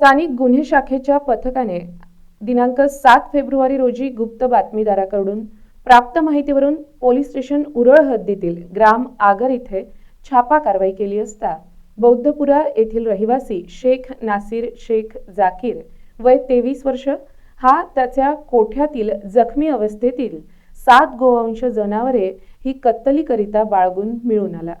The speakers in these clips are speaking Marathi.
स्थानिक गुन्हे शाखेच्या पथकाने दिनांक सात फेब्रुवारी रोजी गुप्त बातमीदाराकडून प्राप्त माहितीवरून पोलीस स्टेशन उरळ हद्दीतील ग्राम आगर इथे छापा कारवाई केली असता बौद्धपुरा येथील रहिवासी शेख नासिर शेख जाकीर वय तेवीस वर्ष हा त्याच्या कोठ्यातील जखमी अवस्थेतील सात गोवंश जनावरे ही कत्तलीकरिता बाळगून मिळून आला.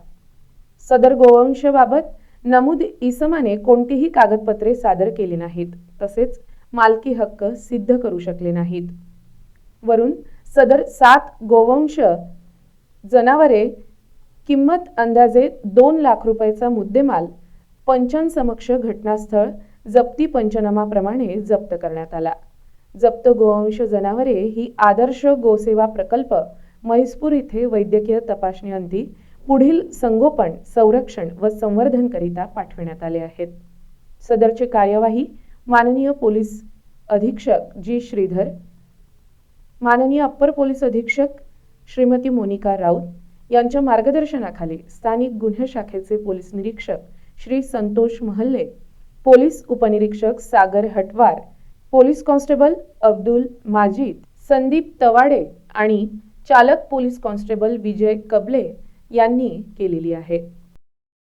सदर गोवंशबाबत नमूद इसमाने कोणतीही कागदपत्रे सादर केली नाहीत तसेच मालकी हक्क सिद्ध करू शकले नाहीत. वरून सदर सात गोवंश जनावरे किंमत अंदाजे दोन लाख रुपयाचा मुद्देमाल पंचांसमक्ष घटनास्थळ जप्ती पंचनामाप्रमाणे जप्त करण्यात आला. जप्त गोवंश जनावरे ही आदर्श गोसेवा प्रकल्प म्हैसपूर इथे वैद्यकीय तपासणीअंती पुढील संगोपन संरक्षण व संवर्धनकरिता पाठविण्यात आले आहेत. सदरची कार्यवाही माननीय पोलीस अधीक्षक जी. श्रीधर माननीय अप्पर पोलीस अधीक्षक श्रीमती मोनिका राऊत यांच्या मार्गदर्शनाखाली स्थानिक गुन्हे शाखेचे पोलीस निरीक्षक श्री संतोष महल्ले पोलीस उपनिरीक्षक सागर हटवार पोलीस कॉन्स्टेबल अब्दुल माजीद संदीप तवाडे आणि चालक पोलीस कॉन्स्टेबल विजय कबले यांनी केलेली आहे.